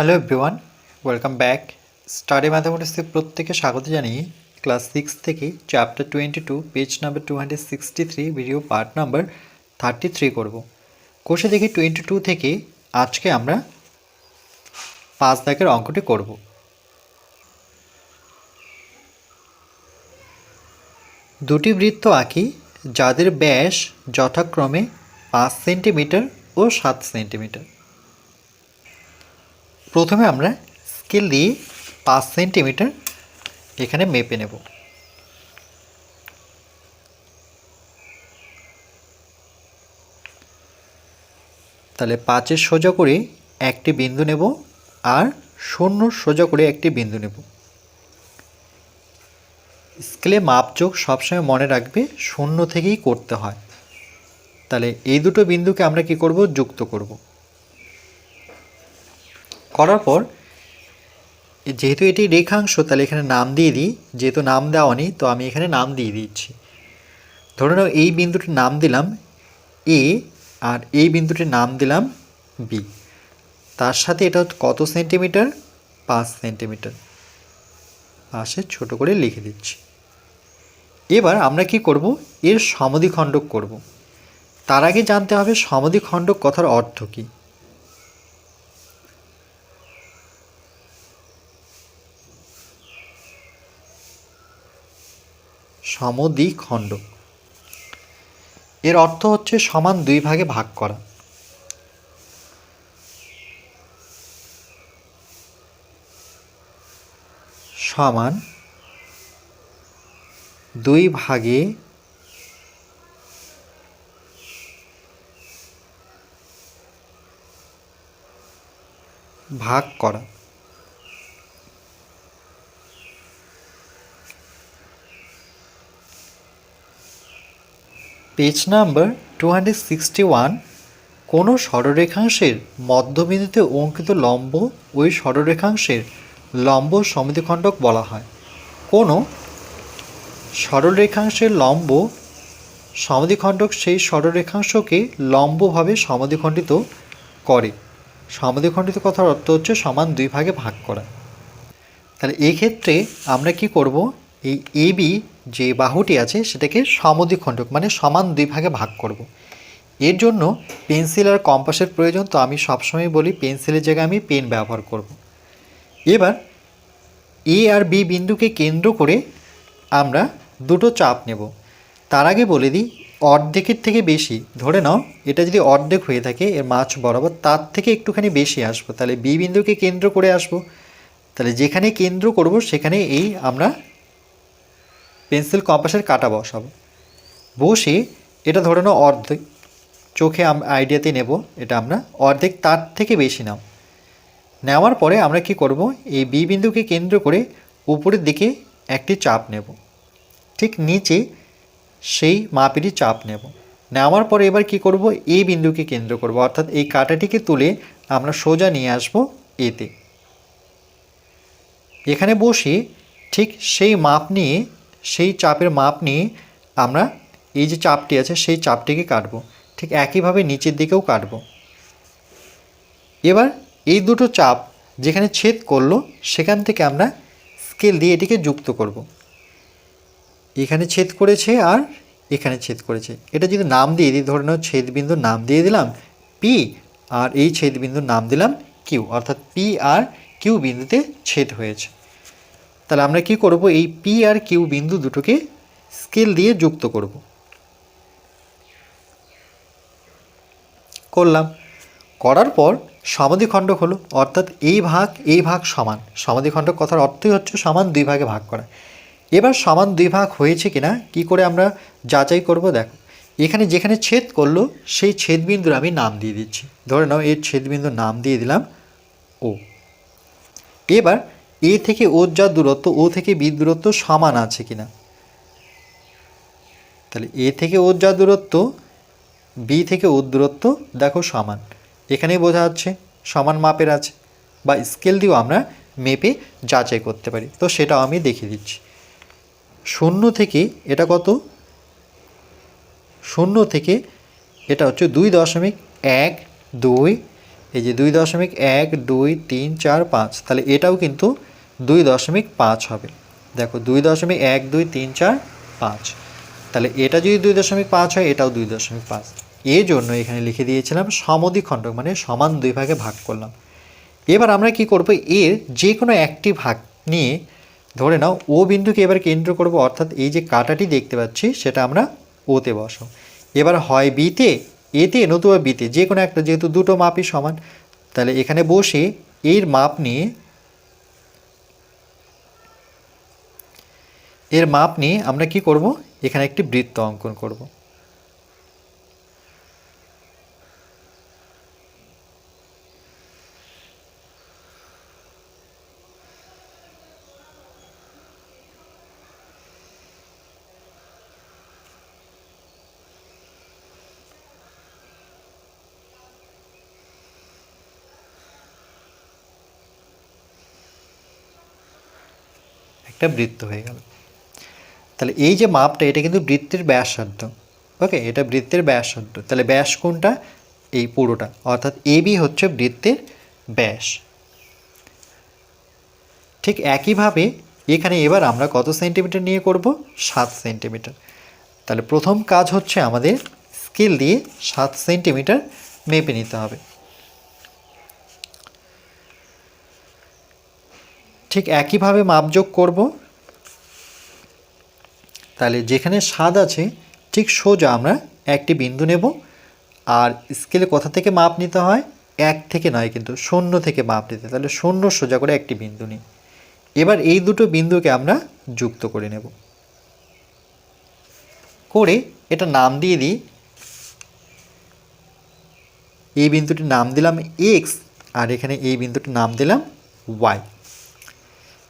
Hello everyone welcome back study ম্যাথামেটিক্সে প্রত্যেকে স্বাগত জানিয়ে ক্লাস সিক্স থেকে chapter twenty two page number two hundred sixty three video part number thirty three করব কোষে দেখি টোয়েন্টি টু থেকে আজকে আমরা পাঁচ দাগের অঙ্কটি করব। দুটি বৃত্ত আঁকি, যাদের ব্যাস যথাক্রমে পাঁচ সেন্টিমিটার ও সাত সেন্টিমিটার। প্রথমে আমরা স্কেল দিয়ে পাঁচ সেন্টিমিটার এখানে মেপে নেব। তাহলে পাঁচের সোজা করে একটি বিন্দু নেব আর শূন্য সোজা করে একটি বিন্দু নেব। স্কেলে মাপযোগ সবসময় মনে রাখবে শূন্য থেকেই করতে হয়। তাহলে এই দুটো বিন্দুকে আমরা কি করব? যুক্ত করব। করার পর, যেহেতু এটি রেখাংশ, তাহলে এখানে নাম দিয়ে দিই। যেহেতু নাম দেওয়া নেই, তো আমি এখানে নাম দিয়ে দিচ্ছি। ধরে নাও, এই বিন্দুটির নাম দিলাম এ আর এই বিন্দুটির নাম দিলাম বি তার সাথে এটা কত সেন্টিমিটার? পাঁচ সেন্টিমিটার। পাশে ছোট করে লিখে দিচ্ছি। এবার আমরা কি করব? এর সমদ্বিখণ্ডক করব। তার আগে জানতে হবে সমদ্বিখণ্ডক কথার অর্থ কী। সমদ্বিখণ্ডক এর অর্থ হচ্ছে সমান দুই ভাগে ভাগ করা। সমান দুই ভাগে ভাগ করা। Page number two hundred sixty one কোনো সরলরেখাংশের মধ্যবিন্দুতে অঙ্কিত লম্ব ওই সরলরেখাংশের লম্ব সমদ্বিখণ্ডক বলা হয়। কোনো সরলরেখাংশের লম্ব সমদ্বিখণ্ডক সেই সরলরেখাংশকে লম্বভাবে সমদ্বিখণ্ডিত করে। সমদ্বিখণ্ডিত কথার অর্থ হচ্ছে সমান দুই ভাগে ভাগ করা। তাহলে এক্ষেত্রে আমরা কি করব? এই এবি যে বাহুটি আছে সেটাকে সমদ্বিখণ্ডক মানে সমান দুই ভাগে ভাগ করব। এর জন্য পেন্সিল আর কম্পাসের প্রয়োজন, তো আমি সবসময় বলি পেন্সিলের জায়গায় আমি পেন ব্যবহার করব। এবার এ আর বি বিন্দুকে কেন্দ্র করে আমরা দুটো চাপ নেব তার আগে বলে দিই, অর্ধেকের থেকে বেশি, ধরে নাও এটা যদি অর্ধেক হয়ে থাকে, এর মাছ বরাবর তার থেকে একটুখানি বেশি আসব, তাহলে বি বিন্দুকে কেন্দ্র করে আসব তাহলে যেখানে কেন্দ্র করব, সেখানে এই আমরা পেন্সিল কম্পাসের কাটা বসাবো। বসে এটা ধরে নাও অর্ধেক। চোখে আইডিয়াতে নেব এটা আমরা। অর্ধেক তার থেকে বেশি নাও। নেওয়ার পরে আমরা কি করব? এই বি বিন্দুকে কেন্দ্র করে উপরের দিকে একটি চাপ নেব। ঠিক নিচে সেই মাপেরই চাপ নেব। নেওয়ার পরে এবার কি করব? এই বিন্দুকে কেন্দ্র করব। অর্থাৎ এই কাটাটিকে তুলে আমরা সোজা নিয়ে আসব এতে। এখানে বসে ঠিক সেই মাপ নিয়ে সেই চাপের মাপ নিয়ে আমরা এই যে চাপটি আছে, সেই চাপটিকে কাটব। ঠিক একইভাবে নিচের দিকেও কাটব। এবার এই দুটো চাপ যেখানে ছেদ করল, সেখান থেকে আমরা স্কেল দিয়ে এটিকে যুক্ত করব। এখানে ছেদ করেছে আর এখানে ছেদ করেছে। এটা যদি নাম দিয়ে দিই, ধরে নাও ছেদবিন্দুর নাম দিয়ে দিলাম পি আর এই ছেদবিন্দুর নাম দিলাম কিউ অর্থাৎ পি আর কিউ বিন্দুতে ছেদ হয়েছে। তাহলে আমরা কি করব? এই পি আর কিউ বিন্দু দুটোকে স্কেল দিয়ে যুক্ত করব। করলাম। করার পর সমাধিখণ্ডক হলো, অর্থাৎ এই ভাগ এই ভাগ সমান। সমাধিখণ্ডক কথার অর্থই হচ্ছে সমান দুই ভাগে ভাগ করা। এবার সমান দুই ভাগ হয়েছে কিনা, কি করে আমরা যাচাই করব দেখো। এখানে যেখানে ছেদ করল, সেই ছেদবিন্দুর আমি নাম দিয়ে দিচ্ছি। ধরে নাও, এর ছেদবিন্দুর নাম দিয়ে দিলাম ও এবার এ থেকে ওর যা দূরত্ব, ও থেকে বি দূরত্ব সমান আছে কিনা? তাহলে এ থেকে ওর যা দূরত্ব, বি থেকে ওর দূরত্ব দেখো সমান। এখানেই বোঝা যাচ্ছে সমান মাপের আছে, বা স্কেল দিয়েও আমরা মেপে যাচাই করতে পারি। তো সেটাও আমি দেখিয়ে দিচ্ছি। শূন্য থেকে এটা কত? শূন্য থেকে এটা হচ্ছে দুই দশমিক এক দুই। এই যে দুই দশমিক এক, দুই, তিন, চার, পাঁচ, তাহলে এটাও কিন্তু দুই দশমিক পাঁচ হবে। দেখো, দুই দশমিক এক, দুই তিন চার, পাঁচ। তাহলে এটা যদি দুই দশমিক পাঁচ হয়, এটাও দুই দশমিক পাঁচ। এই জন্য এখানে লিখে দিয়েছিলাম সমদ্বিখণ্ডক মানে সমান দুই ভাগে ভাগ করলাম। এবার আমরা কি করব? এর যে কোনো একটি ভাগ নিয়ে ধরে নাও, ও বিন্দুকে এবার কেন্দ্র করব, অর্থাৎ এই যে কাটাটি দেখতে পাচ্ছি, সেটা আমরা ওতে বসো এবার হয় বিতে, এতে নতুবা বিতে যে কোনো একটা, যেহেতু দুটো মাপই সমান, তাহলে এখানে বসে এর মাপ নিয়ে এর মাপ নিয়ে আমরা কি করব? এখানে একটি বৃত্ত অঙ্কন করব। একটা বৃত্ত হয়ে গেল। তাহলে এই যে মাপটা, এটা কিন্তু বৃত্তের ব্যাসার্ধ। ওকে, এটা বৃত্তের ব্যাসার্ধ। তাহলে ব্যাস কোনটা? এই পুরোটা। অর্থাৎ এবি হচ্ছে বৃত্তের ব্যাস। ঠিক একইভাবে এখানে এবার আমরা কত সেন্টিমিটার নিয়ে করব? সাত সেন্টিমিটার। তাহলে প্রথম কাজ হচ্ছে আমাদের স্কেল দিয়ে সাত সেন্টিমিটার মেপে নিতে হবে। ঠিক একইভাবে মাপযোগ করব। তাহলে যেখানে স্বাদ আছে, ঠিক সোজা আমরা একটি বিন্দু নেব। আর স্কেলে কোথা থেকে মাপ নিতে হয়, এক থেকে নয় কিন্তু শূন্য থেকে মাপ নিতে। তাহলে শূন্য সোজা করে একটি বিন্দু নিই। এবার এই দুটো বিন্দুকে আমরা যুক্ত করে নেব। করে এটা নাম দিয়ে দিই। এই বিন্দুটির নাম দিলাম এক্স আর এখানে এই বিন্দুটির নাম দিলাম ওয়াই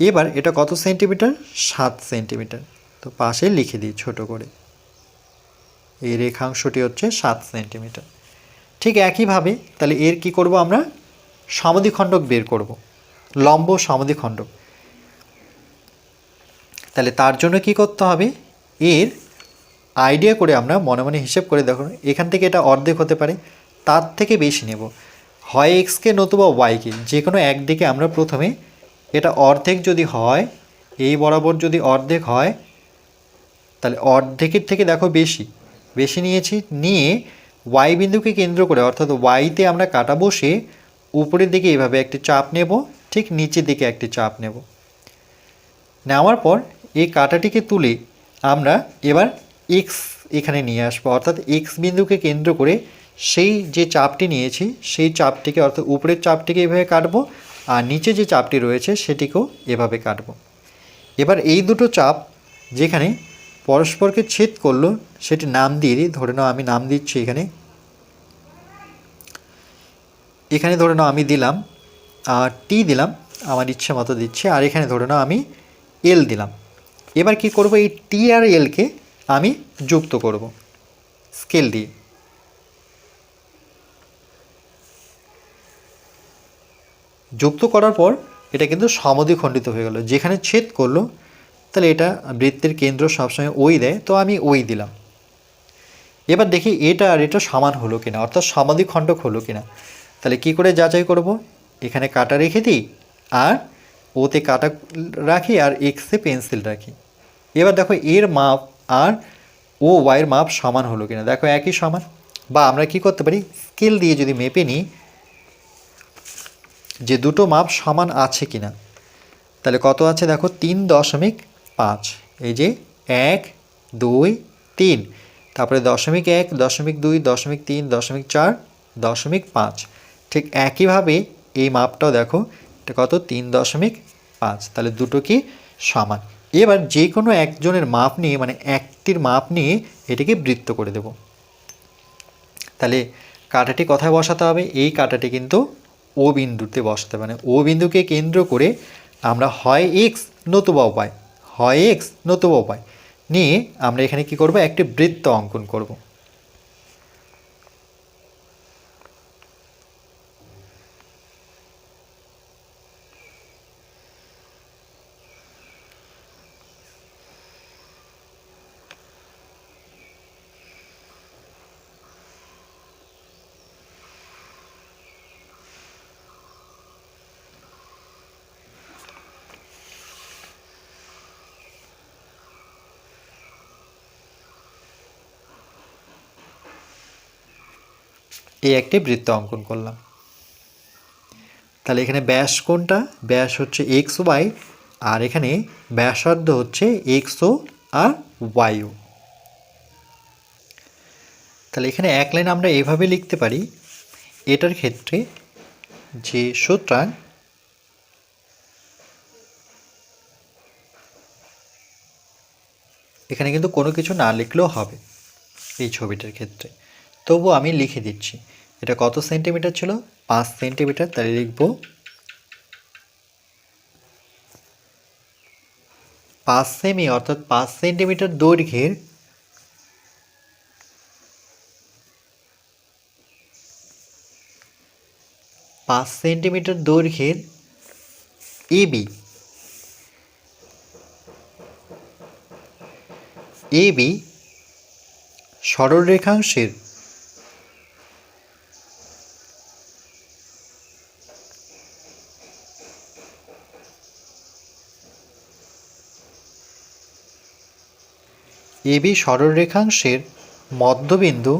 এবার এটা কত সেন্টিমিটার সাত সেন্টিমিটার তো পাশে লিখে দিই ছোট করে। এই রেখাংশটি হচ্ছে সাত সেন্টিমিটার। ঠিক একইভাবে তাহলে এর কি করব আমরা? সমদ্বিখণ্ডক বের করব। লম্ব সমদ্বিখণ্ডক তাহলে তার জন্য কি করতে হবে? এর আইডিয়া করে আমরা মনে মনে হিসেব করে দেখো, এখান থেকে এটা অর্ধেক হতে পারে, তার থেকে বেশি নেব। হয় এক্সকে নতুবা ওয়াইকে যে কোনো একদিকে আমরা প্রথমে এটা অর্ধেক যদি হয়, এই বরাবর যদি অর্ধেক হয় তাহলে অর্ধেকের থেকে দেখো বেশি। বেশি নিয়েছি, নিয়ে ওয়াই বিন্দুকে কেন্দ্র করে, অর্থাৎ ওয়াইতে আমরা কাটা বসে উপরের দিকে এভাবে একটি চাপ নেব, ঠিক নিচের দিকে একটি চাপ নেব। নেওয়ার পর এই কাটাটিকে তুলে আমরা এবার এক্স এখানে নিয়ে আসব, অর্থাৎ এক্স বিন্দুকে কেন্দ্র করে সেই যে চাপটি নিয়েছি, সেই চাপটিকে, অর্থাৎ উপরের চাপটিকে এভাবে কাটবো আর নিচে যে চাপটি রয়েছে সেটিকেও এভাবে কাটবো। এবার এই দুটো চাপ যেখানে পরস্পরকে ছেদ করল, সেটি নাম দিয়ে ধরে নাও আমি নাম দিচ্ছি এখানে। এখানে ধরে নাও আমি দিলাম টি দিলাম, আমার ইচ্ছে মতো দিচ্ছি, আর এখানে ধরে নাও আমি এল দিলাম। এবার কি করব? এই টি আর এলকে আমি যুক্ত করব, স্কেল দিয়ে। যুক্ত করার পর এটা কিন্তু সমদ্বিখণ্ডিত হয়ে গেল। যেখানে ছেদ করল তাহলে এটা বৃত্তের কেন্দ্র সবসময় ওই দেয়, তো আমি ওই দিলাম। এবার দেখি এটা আর এটা সমান হলো কিনা, অর্থাৎ সমাধিখণ্ডক হলো কিনা। তাহলে কি করে যাচাই করব? এখানে কাটা রেখে দিই, আর ওতে কাটা রাখি, আর এক্সে পেন্সিল রাখি। এবার দেখো এর মাপ আর ও ওয়াইয়ের মাপ সমান হলো কিনা, দেখো একই সমান। বা আমরা কি করতে পারি? স্কেল দিয়ে যদি মেপে নিই, যে দুটো মাপ সমান আছে কিনা, তাহলে কত আছে? দেখো তিন দশমিক পাঁচ। এই যে এক, দুই, তিন। তারপরে দশমিক এক, দশমিক দুই, দশমিক তিন, দশমিক চার, দশমিক পাঁচ। ঠিক একইভাবে এই মাপটাও দেখো, এটা কত? তিন দশমিক পাঁচ। তাহলে দুটো কি সমান? এবার যে কোনো একজনের মাপ নিয়ে মানে একটির মাপ নিয়ে এটিকে বৃত্ত করে দেব। তাহলে কাটাটি কোথায় বসাতে হবে? এই কাটাটি কিন্তু ও বিন্দুতে বসাতে মানে ও বিন্দুকে কেন্দ্র করে আমরা হয় এক্স নতুবা উপায় হয় এক্স নতুবা উপায় নিয়ে আমরা এখানে কি করব? একটি বৃত্ত অঙ্কন করব। এই একটি বৃত্ত অঙ্কন করলাম। তাহলে এখানে ব্যাস কোনটা? ব্যাস হচ্ছে এক্স ওয়াই আর এখানে ব্যাসার্ধ হচ্ছে এক্স ও, আর ওয়াইও তাহলে এখানে এক লাইন আমরা এভাবে লিখতে পারি, এটার ক্ষেত্রে যে সুতরাং এখানে কিন্তু কোনো কিছু না লিখলেও হবে এই ছবিটার ক্ষেত্রে। তবু আমি লিখে দিচ্ছি। এটা কত সেন্টিমিটার ছিল? পাঁচ সেন্টিমিটার, তাহলে লিখব পাঁচ সেমি, অর্থাৎ পাঁচ সেন্টিমিটার দৈর্ঘ্যের পাঁচ সেন্টিমিটার দৈর্ঘ্যের এবি এবি সরলরেখাংশের এবি সরলরেখাংশের মধ্যবিন্দু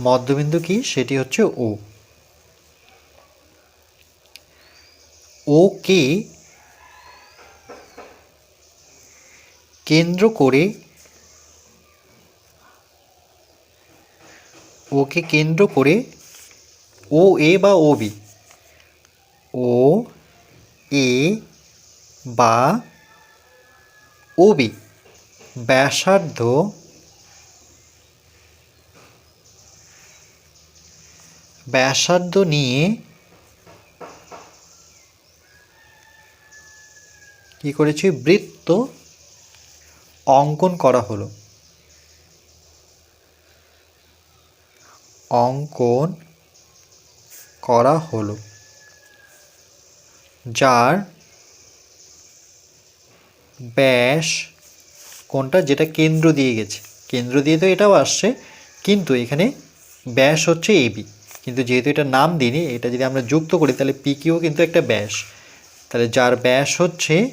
মধ্যবিন্দু কি? সেটি হচ্ছে ও ও কে কেন্দ্র করে ওকে কেন্দ্র করে ও এ বা ও বি ও এ বা ওবি ব্যাসার্ধ ব্যাসার্ধ নিয়ে কি করেছি? বৃত্ত অঙ্কন করা হলো। অঙ্কন করা হলো, যার ব্যাস, কোনটা? যেটা কেন্দ্র দিয়ে গেছে। কেন্দ্র দিয়ে তো এটাও আসছে, কিন্তু এখানে ব্যাস হচ্ছে এবি কিন্তু যেহেতু এটা নাম দিইনি, এটা যদি আমরা যুক্ত করি, তাহলে পিকিও কিন্তু একটা ব্যাস। তাহলে যার ব্যাস হচ্ছে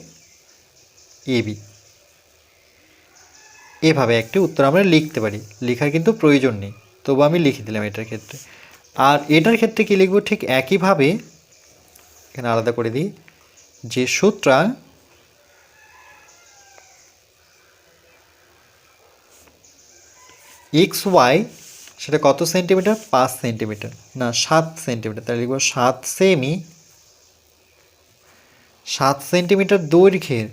এবি এভাবে একটি উত্তর আমরা লিখতে পারি। লেখার কিন্তু প্রয়োজন নেই। তবু আমি লিখে দিলাম এটার ক্ষেত্রে। আর এটার ক্ষেত্রে কী লিখব? ঠিক একইভাবে এখানে আলাদা করে দিই। যে সূত্রাং এক্স ওয়াই সেটা কত সেন্টিমিটার? পাঁচ সেন্টিমিটার। না, সাত সেন্টিমিটার। তাহলে লিখব সাত সেমি, সাত সেন্টিমিটার দৈর্ঘ্যের।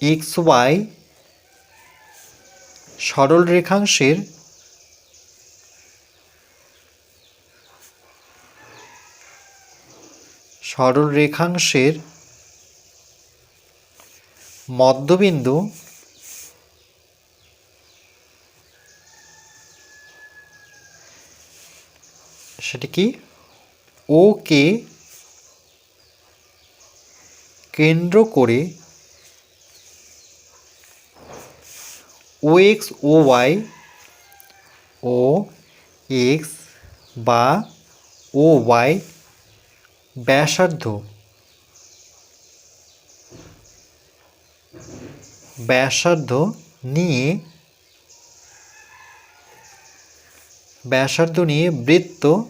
এক্স ওয়াই সরল রেখাংশের সরল রেখাংশের মধ্যবিন্দু সেটি কি? ও কে কেন্দ্র করে O X O Y O X বা ও ওয়াই ব্যাসার্ধ ব্যাসার্ধ নিয়ে ব্যাসার্ধ নিয়ে বৃত্ত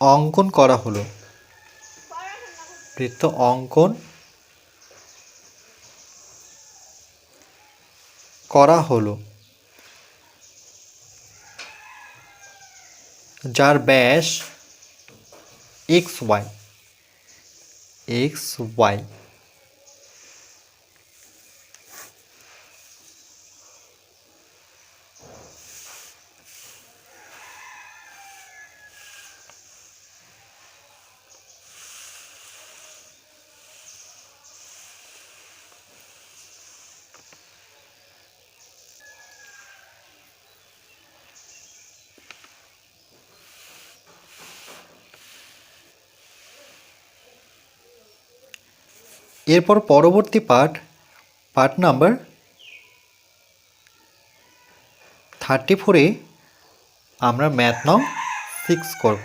অঙ্কন করা হলো। বৃত্ত অঙ্কন করা হলো। যার ব্যাস এক্স ওয়াই এক্স ওয়াই। এরপর পরবর্তী পার্ট পার্ট নাম্বার থার্টি ফোরে আমরা ম্যাথ নং সিক্স করব।